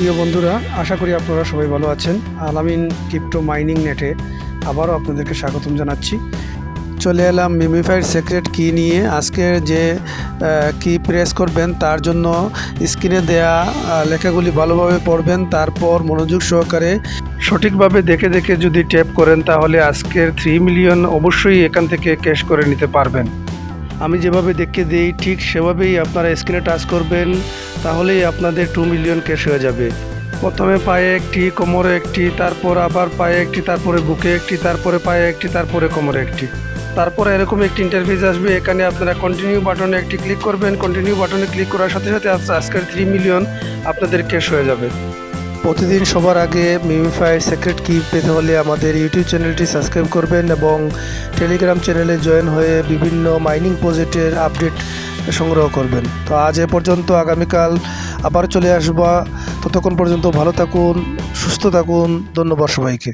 প্রিয় বন্ধুরা, আশা করি আপনারা সবাই ভালো আছেন। আলামিন ক্রিপ্টো মাইনিং নেটে আবারও আপনাদেরকে স্বাগতম জানাচ্ছি। চলে এলাম মিমিফাইড সিক্রেট কি নিয়ে। আজকে যে কি প্রেস করবেন তার জন্য স্ক্রিনে দেয়া লেখাগুলি ভালোভাবে পড়বেন, তারপর মনোযোগ সহকারে সঠিকভাবে দেখে দেখে যদি ট্যাপ করেন তাহলে আজকের থ্রি মিলিয়ন অবশ্যই এখান থেকে ক্যাশ করে নিতে পারবেন। আমি যেভাবে দেখে দিই, ঠিক সেভাবেই আপনারা স্ক্রিনে টাচ করবেন, তাহলেই আপনাদের টু মিলিয়ন ক্যাশ হয়ে যাবে। প্রথমে পায়ে একটি, কোমরে একটি, তারপর আবার পায়ে একটি, তারপরে বুকে একটি, তারপরে পায়ে একটি, তারপরে কোমরে একটি। তারপরে এরকম একটি ইন্টারফেস আসবে, এখানে আপনারা কন্টিনিউ বাটনে একটি ক্লিক করবেন কন্টিনিউ বাটনে ক্লিক করার সাথে সাথে আজ- আজকের থ্রি মিলিয়ন আপনাদের ক্যাশ হয়ে যাবে। প্রতিদিন সবার আগে মিমিফায়ের সিক্রেট কি পেতে হলে আমাদের ইউটিউব চ্যানেলটি সাবস্ক্রাইব করবেন এবং টেলিগ্রাম চ্যানেলে জয়েন হয়ে বিভিন্ন মাইনিং প্রজেক্টের আপডেট সংগ্রহ করবেন। তো আজ এ পর্যন্ত আগামীকাল আবার চলে আসবা। ততক্ষণ পর্যন্ত ভালো থাকুন, সুস্থ থাকুন। ধন্যবাদ সবাইকে।